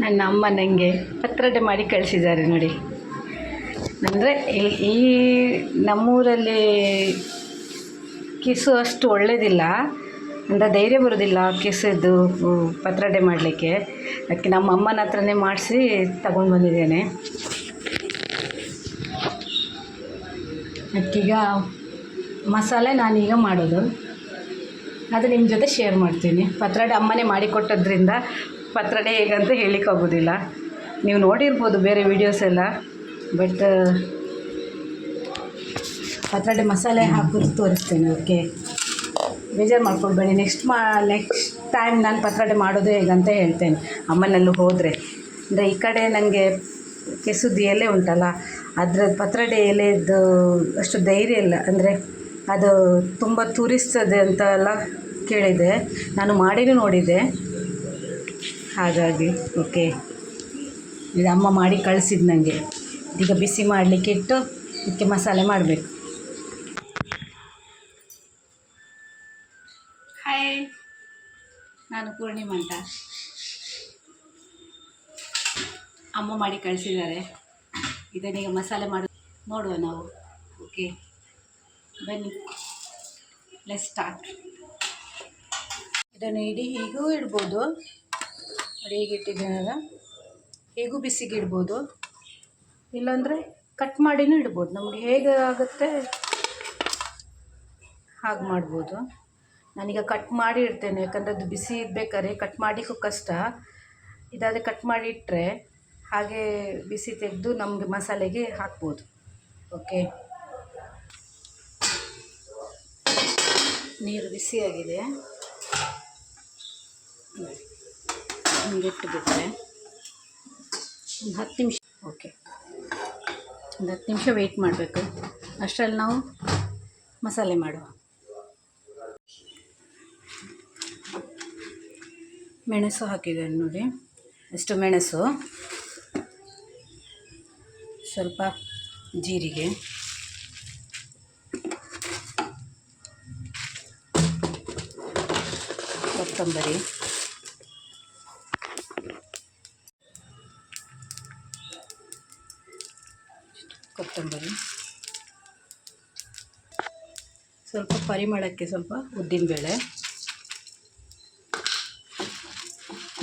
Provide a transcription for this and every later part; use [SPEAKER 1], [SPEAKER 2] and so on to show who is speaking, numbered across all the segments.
[SPEAKER 1] ನನ್ನ ಅಮ್ಮ ನನಗೆ ಪತ್ರೊಡೆ ಮಾಡಿ ಕಳಿಸಿದ್ದಾರೆ ನೋಡಿ. ಅಂದರೆ ಈ ನಮ್ಮೂರಲ್ಲಿ ಕಿಸು ಅಷ್ಟು ಒಳ್ಳೆಯದಿಲ್ಲ ಅಂದರೆ ಧೈರ್ಯ ಬರೋದಿಲ್ಲ ಕಿಸದ್ದು ಪತ್ರಡೆ ಮಾಡಲಿಕ್ಕೆ. ಅದಕ್ಕೆ ನಮ್ಮ ಅಮ್ಮನ ಹತ್ರನೇ ಮಾಡಿಸಿ ತಗೊಂಡು ಬಂದಿದ್ದೇನೆ. ಅದಕ್ಕೀಗ ಮಸಾಲೆ ನಾನೀಗ ಮಾಡೋದು. ಅದು ನಿಮ್ಮ ಜೊತೆ ಶೇರ್ ಮಾಡ್ತೀನಿ. ಪತ್ರಡೆ ಅಮ್ಮನೇ ಮಾಡಿಕೊಟ್ಟದ್ರಿಂದ ಪತ್ರೊಡೆ ಹೇಗಂತ ಹೇಳಲಿಕ್ಕಾಗೋದಿಲ್ಲ ನೀವು ನೋಡಿರ್ಬೋದು ಬೇರೆ ವೀಡಿಯೋಸ್ ಎಲ್ಲ ಬಟ್ ಪತ್ರಡೆ ಮಸಾಲೆ ಹಾಕಿ ತೋರಿಸ್ತೇನೆ ಓಕೆ ಬೇಜಾರು ಮಾಡ್ಕೊಳ್ಬೇಡಿ. ನೆಕ್ಸ್ಟ್ ಮಾ ನೆಕ್ಸ್ಟ್ ಟೈಮ್ ನಾನು ಪತ್ರಡೆ ಮಾಡೋದು ಹೇಗಂತ ಹೇಳ್ತೇನೆ. ಅಮ್ಮನಲ್ಲೂ ಹೋದರೆ. ಅಂದರೆ ಈ ಕಡೆ ನನಗೆ ಕೆಸುದು ಎಲೆ ಉಂಟಲ್ಲ, ಅದರ ಪತ್ರಡೆ ಎಲೆದು ಅಷ್ಟು ಧೈರ್ಯ ಇಲ್ಲ. ಅಂದರೆ ಅದು ತುಂಬ ತುರಿಸ್ತದೆ ಅಂತ ಎಲ್ಲ ಕೇಳಿದೆ. ನಾನು ಮಾಡಿನೂ ನೋಡಿದ್ದೆ ಹಾಗಾಗಿ ಓಕೆ ಇದು ಅಮ್ಮ ಮಾಡಿ ಕಳಿಸಿದ್ದು ನನಗೆ ಈಗ ಬಿಸಿ ಮಾಡಲಿಕ್ಕೆ ಇಟ್ಟು ಇದಕ್ಕೆ ಮಸಾಲೆ ಮಾಡಬೇಕು. ಹಾಯ್ ನಾನು ಪೂರ್ಣಿಮಾ ಅಂತ ಅಮ್ಮ ಮಾಡಿ ಕಳಿಸಿದ್ದಾರೆ. ಇದನ್ನೀಗ ಮಸಾಲೆ ಮಾಡಿ, ನೋಡುವ ನಾವು. ಓಕೆ ಬನ್ನಿ. ಲೆಸ್ ಸ್ಟಾರ್ಟ್ ಇದನ್ನು ಇಡೀ, ಹೀಗೂ ಇಡ್ಬೋದು. ನೋಡಿ ಹೀಗೆ ಇಟ್ಟಿದ್ದೀನಲ್ಲ ಹೇಗೂ ಬಿಸಿಗೆ ಇಡ್ಬೋದು ಇಲ್ಲಾಂದರೆ ಕಟ್ ಮಾಡಿನೂ ಇಡ್ಬೋದು. ನಮಗೆ ಹೇಗೆ ಆಗುತ್ತೆ ಹಾಗೆ ಮಾಡ್ಬೋದು. ನಾನೀಗ ಕಟ್ ಮಾಡಿ ಇಡ್ತೇನೆ, ಯಾಕಂದರೆ ಅದು ಬಿಸಿ ಇರ್ಬೇಕಾದ್ರೆ ಕಟ್ ಮಾಡಲಿಕ್ಕೂ ಕಷ್ಟ. ಇದಾದರೆ ಕಟ್ ಮಾಡಿ ಇಟ್ಟರೆ ಹಾಗೆ ಬಿಸಿ ತೆಗೆದು ನಮಗೆ ಮಸಾಲೆಗೆ ಹಾಕ್ಬೋದು. ಓಕೆ? ನೀರು ಬಿಸಿಯಾಗಿದೆ. ಹಿಂಗೆ ಇಟ್ಟು ಬಿಟ್ಟರೆ ಒಂದು ಹತ್ತು ನಿಮಿಷ, ಓಕೆ. ಒಂದು ಹತ್ತು ನಿಮಿಷ ವೆಯ್ಟ್ ಮಾಡಬೇಕು. ಅಷ್ಟರಲ್ಲಿ ನಾವು ಮಸಾಲೆ ಮಾಡುವ. ಮೆಣಸು ಹಾಕಿದ್ದೇನೆ ನೋಡಿ. ಎಷ್ಟು ಮೆಣಸು. ಸ್ವಲ್ಪ ಜೀರಿಗೆ. ಕೊತ್ತಂಬರಿ. ಕೊತ್ತಂಬರಿ. ಸ್ವಲ್ಪ ಪರಿಮಳಕ್ಕೆ ಸ್ವಲ್ಪ ಉದ್ದಿನಬೇಳೆ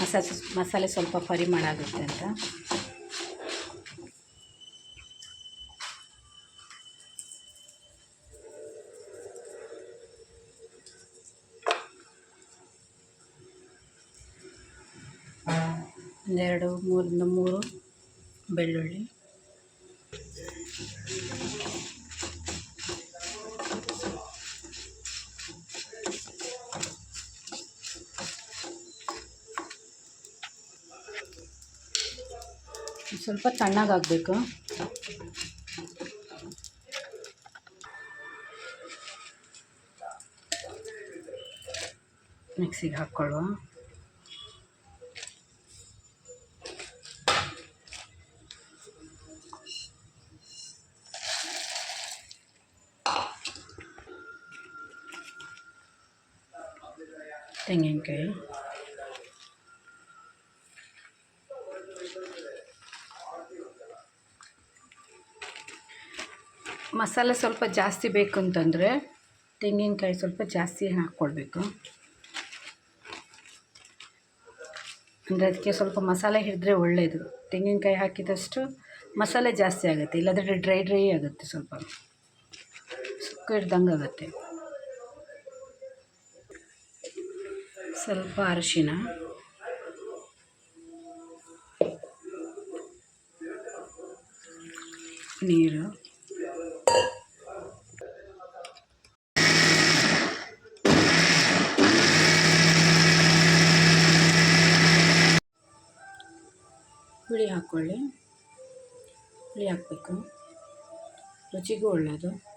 [SPEAKER 1] ಮಸಾಲೆ ಮಸಾಲೆ ಸ್ವಲ್ಪ ಪರಿಮಳ ಆಗುತ್ತೆ ಅಂತ. ಒಂದೆರಡು ಮೂರಿಂದ ಮೂರು ಬೆಳ್ಳುಳ್ಳಿ. ಸ್ವಲ್ಪ ತಣ್ಣಗಾಗಬೇಕು ಮಿಕ್ಸಿಗೆ ಹಾಕ್ಕೊಳ್ಳುವ. ಮಸಾಲೆ ಸ್ವಲ್ಪ ಜಾಸ್ತಿ ಬೇಕು ಅಂತಂದರೆ ತೆಂಗಿನಕಾಯಿ ಸ್ವಲ್ಪ ಜಾಸ್ತಿ ಹಾಕ್ಕೊಳ್ಬೇಕು ಅಂದರೆ ಅದಕ್ಕೆ ಸ್ವಲ್ಪ ಮಸಾಲೆ ಹಿಡಿದ್ರೆ ಒಳ್ಳೆಯದು ತೆಂಗಿನಕಾಯಿ ಹಾಕಿದಷ್ಟು ಮಸಾಲೆ ಜಾಸ್ತಿ ಆಗುತ್ತೆ, ಇಲ್ಲಾಂದರೆ ಡ್ರೈ ಡ್ರೈ ಆಗುತ್ತೆ ಸ್ವಲ್ಪ. ಸುಕ್ಕ ಹಿಡ್ದಂಗೆ ಆಗುತ್ತೆ. ಸ್ವಲ್ಪ ಅರಿಶಿನ. ನೀರು ಹುಳಿ ಹಾಕ್ಕೊಳ್ಳಿ ಹುಳಿ ಹಾಕಬೇಕು. ರುಚಿಗೂ ಒಳ್ಳೆಯದು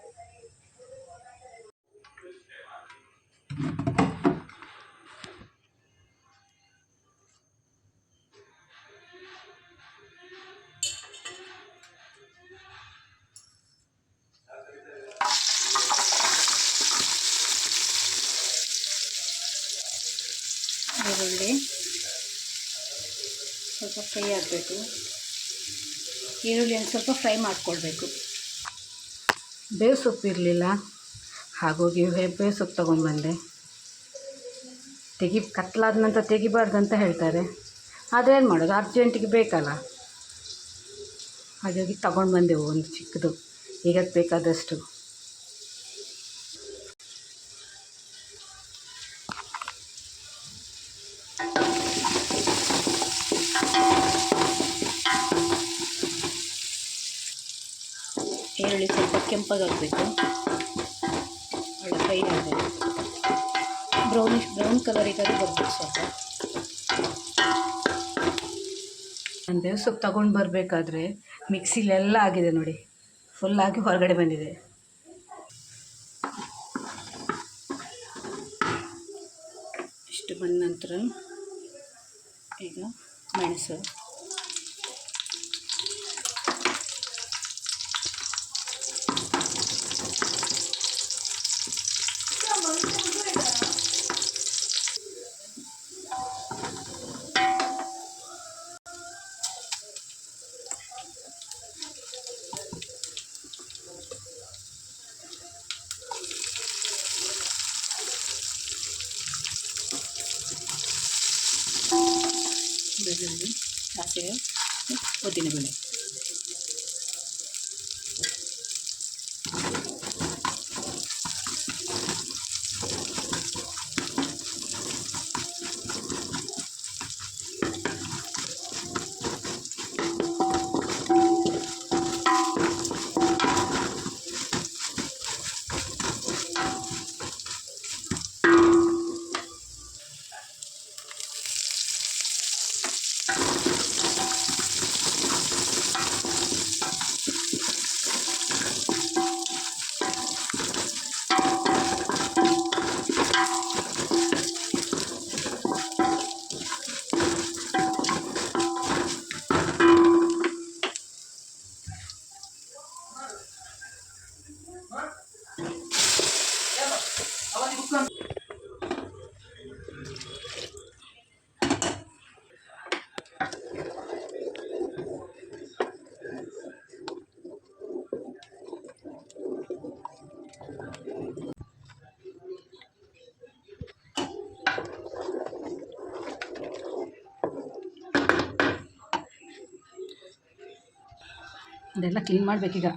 [SPEAKER 1] ಆಗಬೇಕು ಈರುಳ್ಳಿಯನ್ನು ಸ್ವಲ್ಪ ಫ್ರೈ ಮಾಡಿಕೊಳ್ಬೇಕು. ಬೇವು ಸೊಪ್ಪು ಇರಲಿಲ್ಲ. ಹಾಗೋಗಿ ಬೇವು ಸೊಪ್ಪು ತೊಗೊಂಡ್ಬಂದೆ ತೆಗಿ ಕತ್ಲಾದ ನಂತರ ತೆಗಿಬಾರ್ದು ಅಂತ ಹೇಳ್ತಾರೆ. ಆದರೆ ಏನು ಮಾಡೋದು, ಅರ್ಜೆಂಟಿಗೆ ಬೇಕಲ್ಲ. ಹಾಗಾಗಿ ತಗೊಂಡು ಬಂದೆವು ಒಂದು ಚಿಕ್ಕದು. ಈಗ ಬೇಕಾದಷ್ಟು. ಈರುಳ್ಳಿ ಸ್ವಲ್ಪ ಕೆಂಪಗಾಗಬೇಕು. ಒಳ್ಳೆ ಫ್ರೈ ಆಗಬೇಕು ಬ್ರೌನಿಶ್ ಬ್ರೌನ್ ಕಲರಿಗಾಗಿ ಬರಬೇಕು ಸ್ವಲ್ಪ. ನಾನು ಬೇವು ಸೊಪ್ಪು ತೊಗೊಂಡು ಬರಬೇಕಾದ್ರೆ ಮಿಕ್ಸಿಲೆಲ್ಲ ಆಗಿದೆ ನೋಡಿ. ಫುಲ್ಲಾಗಿ ಹೊರಗಡೆ ಬಂದಿದೆ. ಇಷ್ಟು ಬಂದ ನಂತರ ಈಗ ಮೆಣಸು. ಬೆಳ್ಳುಳ್ಳಿ ಸಾಸಿವೆ ಉದ್ದಿನಬೇಳೆ ಅದೆಲ್ಲ ಕ್ಲೀನ್ ಮಾಡಬೇಕೀಗ.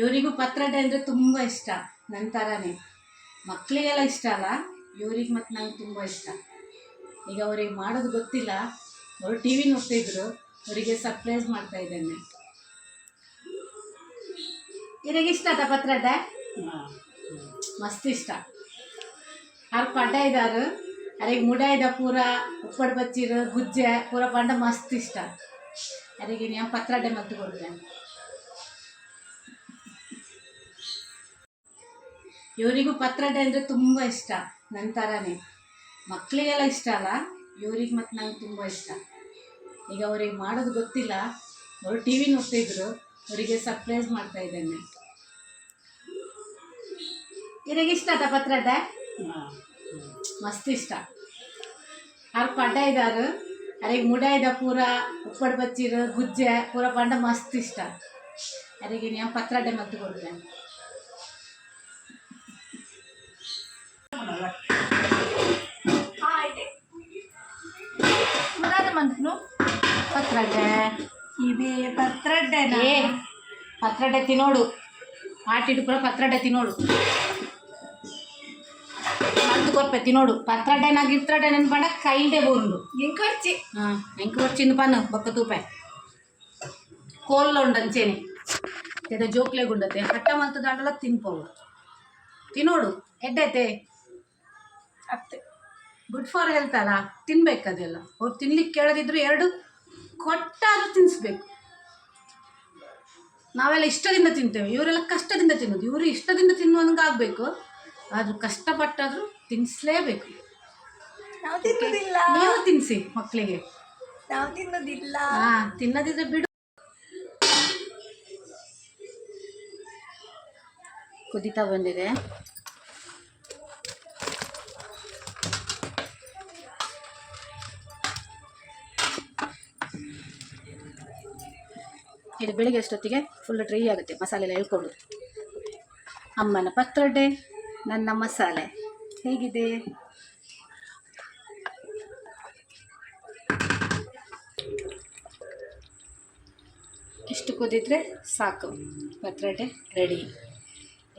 [SPEAKER 1] ಇವರಿಗೂ ಪತ್ರೊಡೆ ಅಂದರೆ ತುಂಬ ಇಷ್ಟ ನನ್ನ ಥರನೇ ಮಕ್ಕಳಿಗೆಲ್ಲ ಇಷ್ಟ ಅಲ್ಲ, ಇವ್ರಿಗೆ ಮತ್ತು ನಂಗೆ ತುಂಬ ಇಷ್ಟ. ಈಗ ಅವ್ರಿಗೆ ಮಾಡೋದು ಗೊತ್ತಿಲ್ಲ, ಅವರು ಟಿ ವಿ ನೋಡ್ತಿದ್ರು ಅವರಿಗೆ ಸರ್ಪ್ರೈಸ್ ಮಾಡ್ತಾ ಇದ್ದೇನೆ. ಇಷ್ಟ ಅದ ಪತ್ರ ಅದ ಮಸ್ತ್ ಇಷ್ಟ. ಅವ್ರ ಪಡ್ಡ ಇದಾರು. ಅರಿಗೆ ಮುಡ ಇದ್ದ ಪೂರ ಉಪ್ಪಡ್ ಬಚ್ಚಿರು ಗುಜ್ಜೆ ಪೂರ ಪಂಡ ಮಸ್ತ್ ಇಷ್ಟ. ಅರಿಗೆ ನೀವು ಪತ್ರಡ್ಡೆ ಮದ್ದು ಕೊಡ್ತೇನೆ ಇವರಿಗೂ ಪತ್ರೊಡೆ ಅಂದರೆ ತುಂಬ ಇಷ್ಟ ನನ್ನ ಥರನೇ ಮಕ್ಕಳಿಗೆಲ್ಲ ಇಷ್ಟ ಅಲ್ಲ ಇವ್ರಿಗೆ ಮತ್ತು ನಂಗೆ ತುಂಬ ಇಷ್ಟ. ಈಗ ಅವ್ರಿಗೆ ಮಾಡೋದು ಗೊತ್ತಿಲ್ಲ. ಅವರು ಟಿ ವಿ ನೋಡ್ತಿದ್ರು. ಅವರಿಗೆ ಸರ್ಪ್ರೈಸ್ ಮಾಡ್ತಾ ಇದ್ದೇನೆ. ಇವ್ರಿಗೆ ಇಷ್ಟ ಆತ ಪತ್ರೊಡೆ ಮಸ್ತ್ ಇಷ್ಟ. ಅವ್ರ ಪಡ್ಡ ಇದಾರು. ಅರಿಗೆ ಮುಡ ಇದ ಪೂರ ಉಪ್ಪಡ್ ಬಚ್ಚಿರು ಗುಜ್ಜೆ ಪೂರ ಪಂಡ ಮಸ್ತ್ ಇಷ್ಟ. ಅರಿಗೆ ನಾನು ಪತ್ರಡೆ ಮದ್ದು ಕೊಡ್ತೇನೆ
[SPEAKER 2] ಮಂತ್ನು
[SPEAKER 1] ಪತ್ರೊಡೆ
[SPEAKER 2] ఇది పత్రడ్డేనా?
[SPEAKER 1] ఏ పత్రడ్డ తినోడు. ఆటిడు కూడా పత్రడ్డ తినోడు. మందు కొరప తినోడు. పత్రడ్డ నాకు ఇత్రడ్డ నేను పండ కైంటే ఊరుండు
[SPEAKER 2] ఇంకొచ్చి.
[SPEAKER 1] ఇంకొచ్చి చిన్న పన్ను బొక్క తూపాయి కోల్లో ఉండంచేని ఏదో జోక్ లేకుండతే హట్టమంత దాంట్లో తినిపోవు. తినోడు ಎಡ್ಡೈತೆ
[SPEAKER 2] ಅತ್ತೆ
[SPEAKER 1] ಗುಡ್ ಫಾರ್ ಹೇಳ್ತಲ್ಲ ತಿನ್ಬೇಕು ಅದೆಲ್ಲ ಅವ್ರು ತಿನ್ಲಿಕ್ಕೆ ಕೇಳದಿದ್ರು ಎರಡು ಕೊಟ್ಟಾದ್ರೂ ತಿನ್ನಿಸ್ಬೇಕು ನಾವೆಲ್ಲ ಇಷ್ಟದಿಂದ ತಿಂತೇವೆ. ಇವರೆಲ್ಲ ಕಷ್ಟದಿಂದ ತಿನ್ನೋದು. ಇವರು ಇಷ್ಟದಿಂದ ತಿನ್ನುವಂಗಾಗಬೇಕು. ಆದರೂ ಕಷ್ಟಪಟ್ಟಾದರೂ ತಿನ್ನಿಸ್ಲೇಬೇಕು
[SPEAKER 2] ನಾವು ತಿನ್ನೋದಿಲ್ಲ.
[SPEAKER 1] ನೀವು ತಿನ್ನಿಸಿ ಮಕ್ಕಳಿಗೆ
[SPEAKER 2] ನಾವು ತಿನ್ನೋದಿಲ್ಲ.
[SPEAKER 1] ಹಾಂ ತಿನ್ನೋದಿದ್ರೆ ಬಿಡು. ಕುದಿತಾ ಬಂದಿದೆ. ಇದು ಬೆಳಿಗ್ಗೆ ಅಷ್ಟೊತ್ತಿಗೆ ಫುಲ್ ಡ್ರೈ ಆಗುತ್ತೆ ಮಸಾಲೆ ಎಲ್ಲ ಹೇಳ್ಕೊಂಡು ಅಮ್ಮನ ಪತ್ರೊಡೆ, ನನ್ನ ಮಸಾಲೆ. ಹೇಗಿದೆ? ಇಷ್ಟು ಕುದಿದ್ರೆ ಸಾಕು, ಪತ್ರೊಡೆ ರೆಡಿ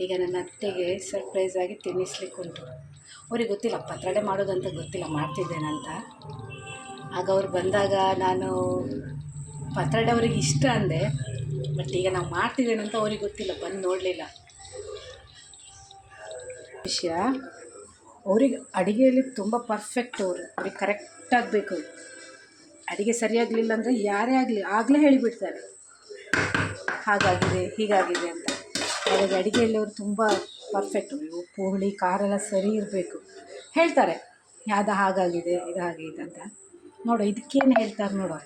[SPEAKER 1] ಈಗ ನನ್ನ ಅತ್ತೆಗೆ ಸರ್ಪ್ರೈಸ್ ಆಗಿ ತಿನ್ನಿಸ್ಲಿಕ್ಕೆ ಉಂಟು. ಅವ್ರಿಗೆ ಗೊತ್ತಿಲ್ಲ, ಪತ್ರೊಡೆ ಮಾಡೋದಂತ ಗೊತ್ತಿಲ್ಲ, ಮಾಡ್ತಿದ್ದೇನಂತ. ಆಗ ಅವ್ರು ಬಂದಾಗ ನಾನು ಪತ್ರೊಡೆ ಅವ್ರಿಗೆ ಇಷ್ಟ ಅಂದೆ ಬಟ್ ಈಗ ನಾವು ಮಾಡ್ತಿದ್ದೇನಂತ ಅವ್ರಿಗೆ ಗೊತ್ತಿಲ್ಲ, ಬಂದು ನೋಡಲಿಲ್ಲ. ವಿಷಯ, ಅವ್ರಿಗೆ ಅಡುಗೆಯಲ್ಲಿ ತುಂಬ ಪರ್ಫೆಕ್ಟ್ ಅವರು, ಅವ್ರಿಗೆ ಕರೆಕ್ಟ್ ಆಗಬೇಕು ಅಡುಗೆ ಸರಿಯಾಗಲಿಲ್ಲ ಅಂದರೆ ಯಾರೇ ಆಗಲಿ, ಆಗಲೇ ಹೇಳಿಬಿಡ್ತಾರೆ. ಹಾಗಾಗಿದೆ, ಹೀಗಾಗಿದೆ ಅಂತ. ಹಾಗಾಗಿ ಅಡುಗೆಯಲ್ಲಿ ಅವರು ತುಂಬ ಪರ್ಫೆಕ್ಟ್ ಉಪ್ಪು ಹುಳಿ ಖಾರ ಎಲ್ಲ ಸರಿ ಇರಬೇಕು. ಹೇಳ್ತಾರೆ, ಯಾವ್ದು ಹಾಗಾಗಿದೆ ಇದು ಹಾಗಿದೆ ಅಂತ. ನೋಡು ಇದಕ್ಕೇನು ಹೇಳ್ತಾರೆ ನೋಡು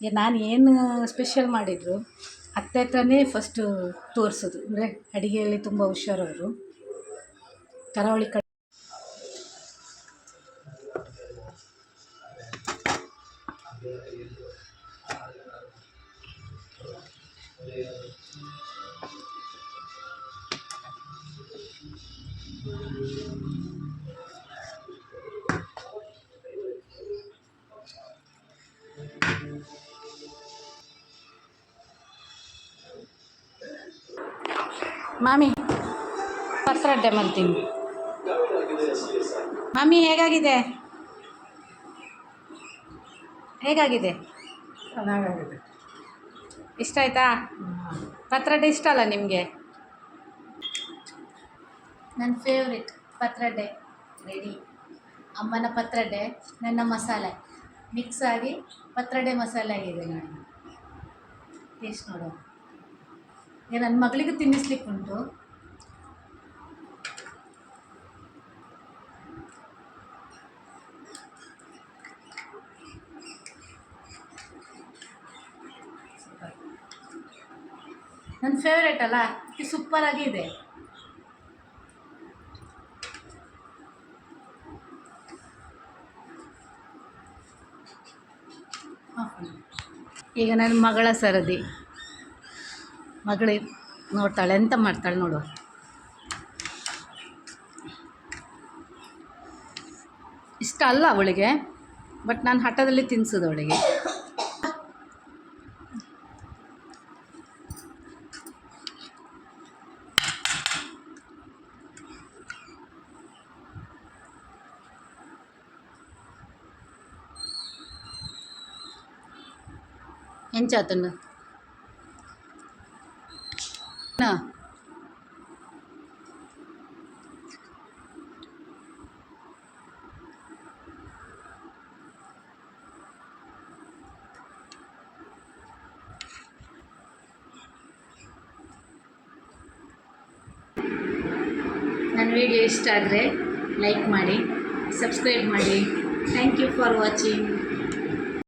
[SPEAKER 1] ನಾನು ಏನು ಸ್ಪೆಷಲ್ ಮಾಡಿದ್ರು ಅತ್ತೆ ಹತ್ರನೇ ಫಸ್ಟು ತೋರಿಸೋದು. ಅಂದರೆ ಅಡುಗೆಯಲ್ಲಿ ತುಂಬ ಹುಷಾರವರು ಕರಾವಳಿ ಕಡೆ ಮಾಮಿ ಪತ್ರೊಡ್ಡೆ ಮಾಡ್ತೀನಿ. ಮಾಮಿ ಹೇಗಾಗಿದೆ? ಹೇಗಾಗಿದೆ?
[SPEAKER 2] ಚೆನ್ನಾಗಾಗಿದೆ.
[SPEAKER 1] ಇಷ್ಟ ಆಯ್ತಾ? ಪತ್ರಡ್ಡೆ ಇಷ್ಟ ಅಲ್ಲ ನಿಮಗೆ? ನನ್ನ ಫೇವ್ರೆಟ್ ಪತ್ರಡ್ಡೆ ರೆಡಿ ಅಮ್ಮನ ಪತ್ರೊಡೆ ನನ್ನ ಮಸಾಲೆ. ಮಿಕ್ಸ್ ಆಗಿ ಪತ್ರಡೆ ಮಸಾಲೆ ಆಗಿದೆ ನಾನು ಟೇಸ್ಟ್ ನೋಡು. ಈಗ ನನ್ನ ಮಗಳಿಗೂ ತಿನ್ನಿಸ್ಲಿಕ್ಕೆ ಉಂಟು ನನ್ನ ಫೇವ್ರೇಟ್ ಅಲ್ಲ, ಇದು ಸೂಪರ್ ಆಗಿ ಇದೆ. ಈಗ ನನ್ನ ಮಗಳ ಸರದಿ. ಮಗಳು ನೋಡ್ತಾಳೆ ಎಂತ ಮಾಡ್ತಾಳೆ ನೋಡು ಇಷ್ಟ ಅಲ್ಲ ಅವಳಿಗೆ ಬಟ್ ನಾನು ಹಠದಲ್ಲಿ ತಿನ್ನಿಸೋದು ಅವಳಿಗೆ. ಎಂಚಾತನ್ನು? నా ನನ್ನ ವಿಡಿಯೋ ಇಷ್ಟ ಆದರೆ ಲೈಕ್ ಮಾಡಿ ಸಬ್ಸ್ಕ್ರೈಬ್ ಮಾಡಿ. Thank you for watching